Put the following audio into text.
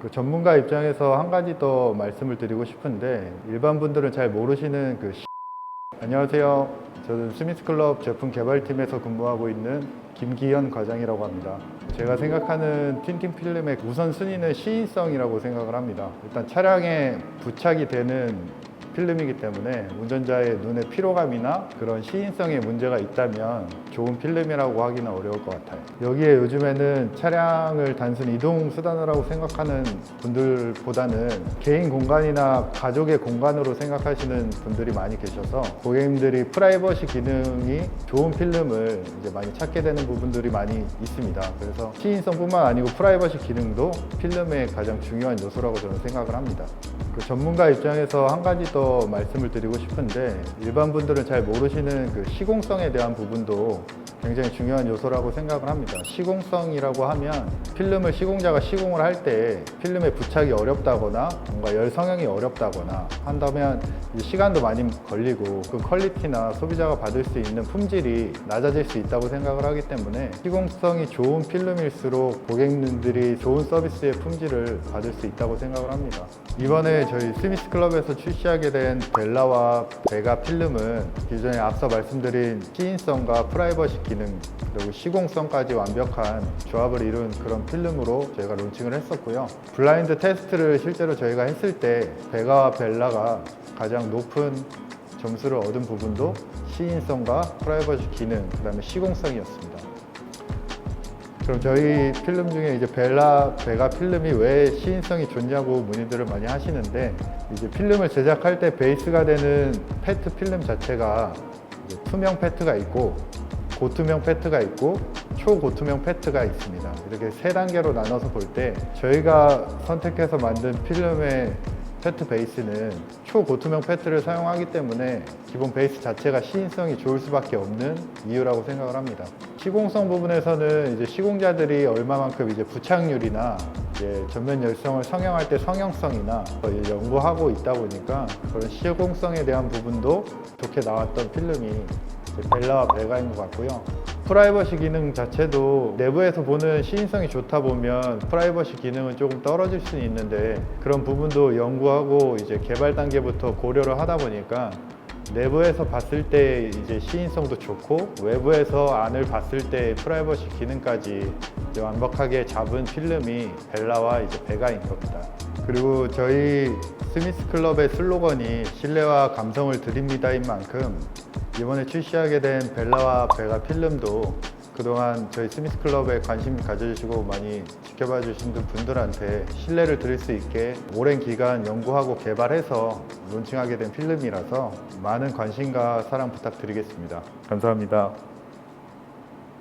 그 전문가 입장에서 한 가지 더 말씀을 드리고 싶은데 일반 분들은 잘 모르시는 그 안녕하세요. 저는 스미스클럽 제품 개발팀에서 근무하고 있는 김기현 과장이라고 합니다. 제가 생각하는 틴팅 필름의 우선 순위는 시인성이라고 생각을 합니다. 일단 차량에 부착이 되는 필름이기 때문에 운전자의 눈의 피로감이나 그런 시인성에 문제가 있다면 좋은 필름이라고 하기는 어려울 것 같아요. 여기에 요즘에는 차량을 단순 이동 수단이라고 생각하는 분들보다는 개인 공간이나 가족의 공간으로 생각하시는 분들이 많이 계셔서 고객님들이 프라이버시 기능이 좋은 필름을 이제 많이 찾게 되는 부분들이 많이 있습니다. 그래서 시인성뿐만 아니고 프라이버시 기능도 필름의 가장 중요한 요소라고 저는 생각을 합니다. 그 전문가 입장에서 한 가지 더 말씀을 드리고 싶은데 일반 분들은 잘 모르시는 그 시공성에 대한 부분도 굉장히 중요한 요소라고 생각을 합니다. 시공성이라고 하면 필름을 시공자가 시공을 할 때 필름에 부착이 어렵다거나 뭔가 열 성형이 어렵다거나 한다면 이 시간도 많이 걸리고 그 퀄리티나 소비자가 받을 수 있는 품질이 낮아질 수 있다고 생각을 하기 때문에 시공성이 좋은 필름일수록 고객님들이 좋은 서비스의 품질을 받을 수 있다고 생각을 합니다. 이번에 저희 스미스 클럽에서 출시하게 된 벨라와 베가 필름은 기존에 앞서 말씀드린 시인성과 프라이버시 기능 그리고 시공성까지 완벽한 조합을 이룬 그런 필름으로 저희가 론칭을 했었고요. 블라인드 테스트를 실제로 저희가 했을 때 베가와 벨라가 가장 높은 점수를 얻은 부분도 시인성과 프라이버시 기능, 그다음에 시공성이었습니다. 그럼 저희 필름 중에 이제 벨라 베가 필름이 왜 시인성이 좋냐고 문의들을 많이 하시는데 이제 필름을 제작할 때 베이스가 되는 페트 필름 자체가 투명 페트가 있고 고투명 페트가 있고 초고투명 페트가 있습니다. 이렇게 세 단계로 나눠서 볼 때 저희가 선택해서 만든 필름의 페트 베이스는 초고투명 페트를 사용하기 때문에 기본 베이스 자체가 시인성이 좋을 수밖에 없는 이유라고 생각을 합니다. 시공성 부분에서는 이제 시공자들이 얼마만큼 이제 부착률이나 이제 전면 열성을 성형할 때 성형성이나 연구하고 있다 보니까 그런 시공성에 대한 부분도 좋게 나왔던 필름이 벨라와 베가인 것 같고요. 프라이버시 기능 자체도 내부에서 보는 시인성이 좋다 보면 프라이버시 기능은 조금 떨어질 수는 있는데 그런 부분도 연구하고 이제 개발 단계부터 고려를 하다 보니까 내부에서 봤을 때 이제 시인성도 좋고 외부에서 안을 봤을 때 프라이버시 기능까지 완벽하게 잡은 필름이 벨라와 이제 베가인 겁니다. 그리고 저희 스미스 클럽의 슬로건이 신뢰와 감성을 드립니다인 만큼 이번에 출시하게 된 벨라와 베가 필름도 그동안 저희 스미스 클럽에 관심 가져주시고 많이 지켜봐 주신 분들한테 신뢰를 드릴 수 있게 오랜 기간 연구하고 개발해서 론칭하게 된 필름이라서 많은 관심과 사랑 부탁드리겠습니다. 감사합니다.